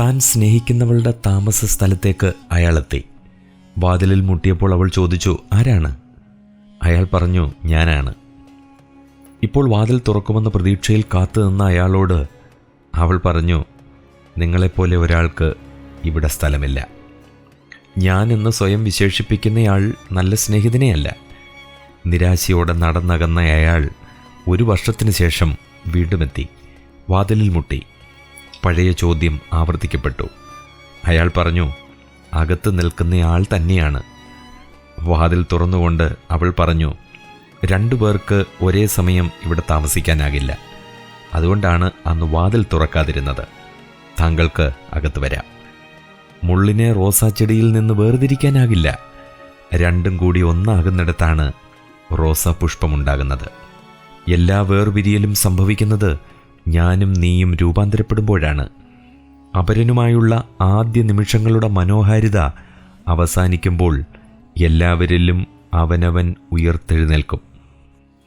താൻ സ്നേഹിക്കുന്നവളുടെ താമസ സ്ഥലത്തേക്ക് അയാളെത്തി. വാതിലിൽ മുട്ടിയപ്പോൾ അവൾ ചോദിച്ചു ആരാണ്? അയാൾ പറഞ്ഞു ഞാനാണ്. ഇപ്പോൾ വാതിൽ തുറക്കുമെന്ന പ്രതീക്ഷയിൽ കാത്തു നിന്ന അയാളോട് അവൾ പറഞ്ഞു നിങ്ങളെപ്പോലെ ഒരാൾക്ക് ഇവിടെ സ്ഥലമില്ല. ഞാൻ എന്ന് സ്വയം വിശേഷിപ്പിക്കുന്നയാൾ നല്ല സ്നേഹിതനെയല്ല. നിരാശയോടെ നടന്നകന്ന അയാൾ ഒരു വർഷത്തിന് ശേഷം വീണ്ടുമെത്തി. വാതിലിൽ മുട്ടി. പഴയ ചോദ്യം ആവർത്തിക്കപ്പെട്ടു. അയാൾ പറഞ്ഞു അകത്ത് നിൽക്കുന്നയാൾ തന്നെയാണ്. വാതിൽ തുറന്നുകൊണ്ട് അവൾ പറഞ്ഞു രണ്ടു പേർക്ക് ഒരേ സമയം ഇവിടെ താമസിക്കാനാകില്ല. അതുകൊണ്ടാണ് അന്ന് വാതിൽ തുറക്കാതിരുന്നത്. താങ്കൾക്ക് അകത്ത് വരാം. മുള്ളിനെ റോസാച്ചെടിയിൽ നിന്ന് വേർതിരിക്കാനാകില്ല. രണ്ടും കൂടി ഒന്നാകുന്നിടത്താണ് റോസാ പുഷ്പമുണ്ടാകുന്നത്. എല്ലാ വേർവിരിയലും സംഭവിക്കുന്നത് ഞാനും നീയും രൂപാന്തരപ്പെടുമ്പോഴാണ്. അപരനുമായുള്ള ആദ്യ നിമിഷങ്ങളുടെ മനോഹാരിത അവസാനിക്കുമ്പോൾ എല്ലാവരിലും അവനവൻ ഉയർത്തെഴുന്നേൽക്കും.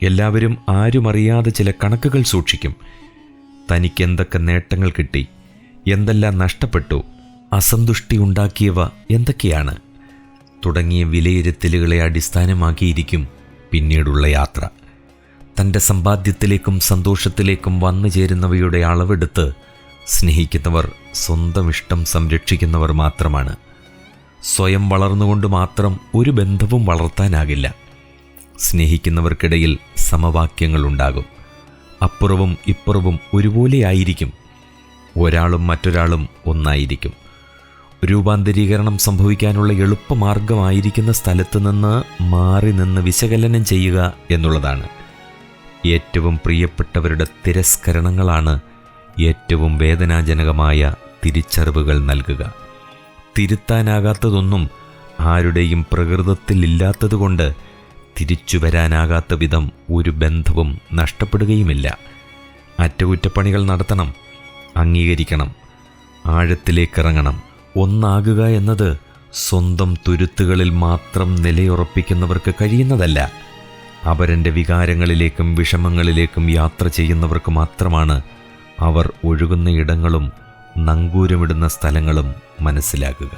എല്ലാവരും ആരുമറിയാതെ ചില കണക്കുകൾ സൂക്ഷിക്കും. തനിക്ക് എന്തൊക്കെ നേട്ടങ്ങൾ കിട്ടി എന്തെല്ലാം നഷ്ടപ്പെട്ടു അസന്തുഷ്ടി ഉണ്ടാക്കിയവ എന്തൊക്കെയാണ് തുടങ്ങിയ വിലയിരുത്തലുകളെ അടിസ്ഥാനമാക്കിയിരിക്കും പിന്നീടുള്ള യാത്ര. തന്റെ സമ്പാദ്യത്തിലേക്കും സന്തോഷത്തിലേക്കും വന്നു ചേരുന്നവയുടെ അളവെടുത്ത് സ്നേഹിക്കുന്നവർ സ്വന്തം ഇഷ്ടം സംരക്ഷിക്കുന്നവർ മാത്രമാണ്. സ്വയം വളർന്നുകൊണ്ട് മാത്രം ഒരു ബന്ധവും വളർത്താനാകില്ല. സ്നേഹിക്കുന്നവർക്കിടയിൽ സമവാക്യങ്ങളുണ്ടാകും അപ്പുറവും ഇപ്പുറവും ഒരുപോലെയായിരിക്കും ഒരാളും മറ്റൊരാളും ഒന്നായിരിക്കും. രൂപാന്തരീകരണം സംഭവിക്കാനുള്ള എളുപ്പമാർഗമായിരിക്കുന്ന സ്ഥലത്ത് നിന്ന് മാറി നിന്ന് വിശകലനം ചെയ്യുക എന്നുള്ളതാണ്. ഏറ്റവും പ്രിയപ്പെട്ടവരുടെ തിരസ്കരണങ്ങളാണ് ഏറ്റവും വേദനാജനകമായ തിരിച്ചറിവുകൾ നൽകുക. തിരുത്താനാകാത്തതൊന്നും ആരുടെയും പ്രകൃതത്തിലില്ലാത്തതുകൊണ്ട് തിരിച്ചു വരാനാകാത്ത വിധം ഒരു ബന്ധവും നഷ്ടപ്പെടുകയുമില്ല. അറ്റകുറ്റപ്പണികൾ നടത്തണം അംഗീകരിക്കണം ആഴത്തിലേക്കിറങ്ങണം. ഒന്നാകുക എന്നത് സ്വന്തം തുരുത്തുകളിൽ മാത്രം നിലയുറപ്പിക്കുന്നവർക്ക് കഴിയുന്നതല്ല. അവരന്റെ വികാരങ്ങളിലേക്കും വിഷമങ്ങളിലേക്കും യാത്ര ചെയ്യുന്നവർക്ക് മാത്രമാണ് അവർ ഒഴുകുന്ന ഇടങ്ങളും നങ്കൂരമിടുന്ന സ്ഥലങ്ങളും മനസ്സിലാക്കുക